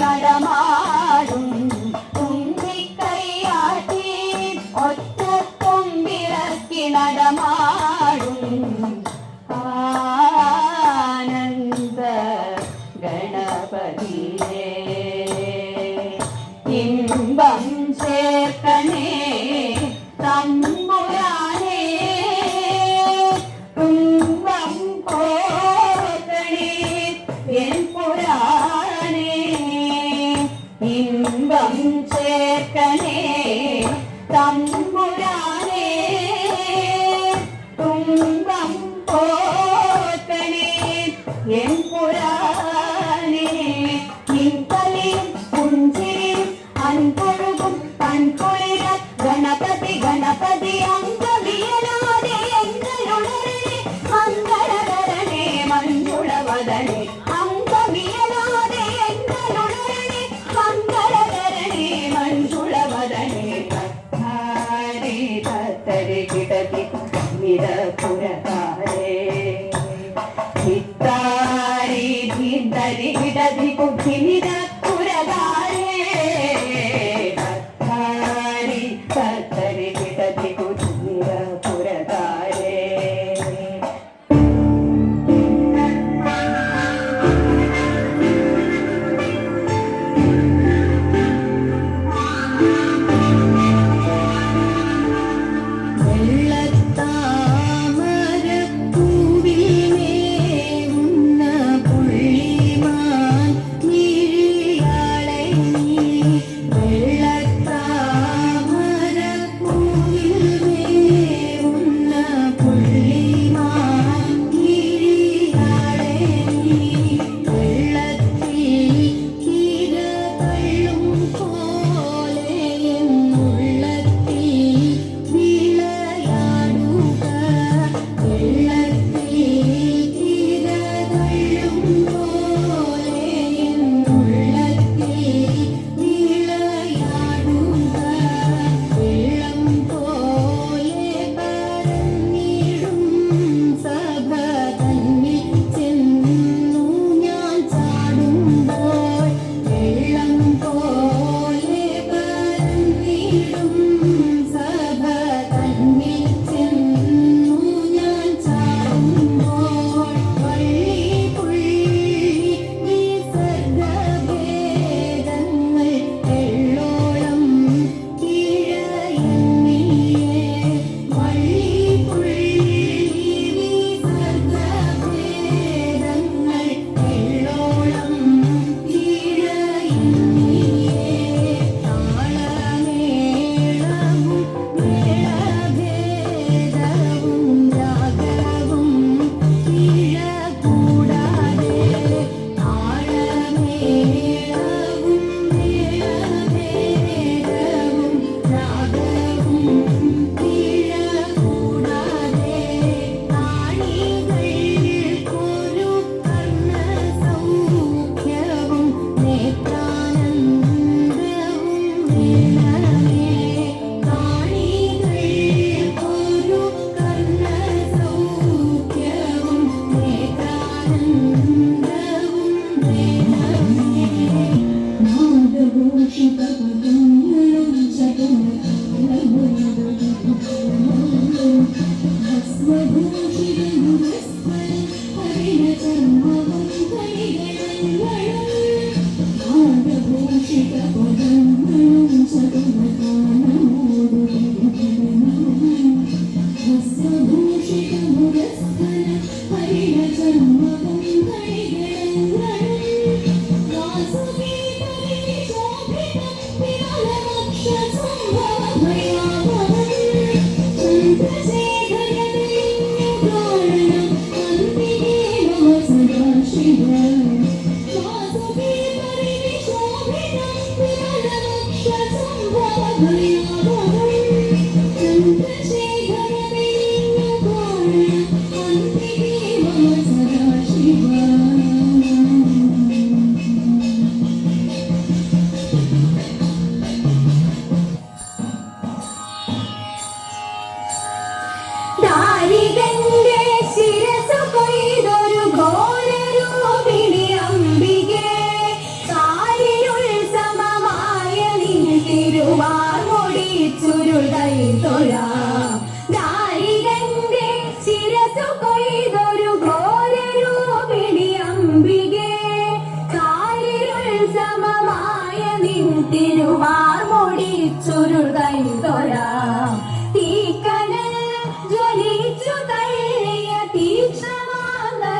ないだ തരികിടതി നിരപുരകാരേ ഹിത്താരി തരികിടതി ബുദ്ധി നിരപുരകാരേ ഭക്താരി ഭക്ത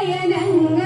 നയനങ്ങൾ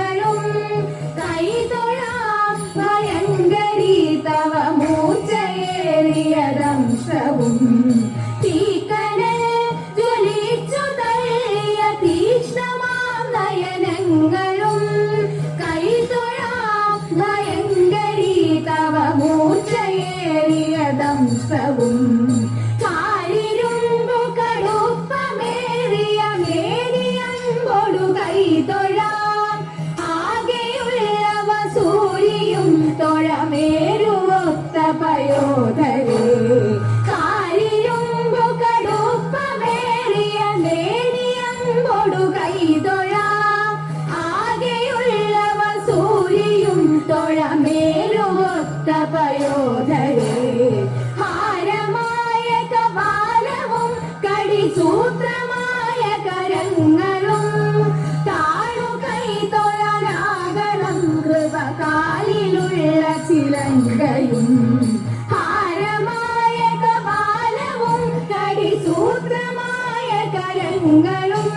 സൂത്രമായ കരങ്ങളും താഴു കൈ തൊഴനാകണം കൃപകാലിലുള്ള ചിലങ്കയും. ഹാരമായ കപാലവും കടിസൂത്രമായ കരങ്ങളും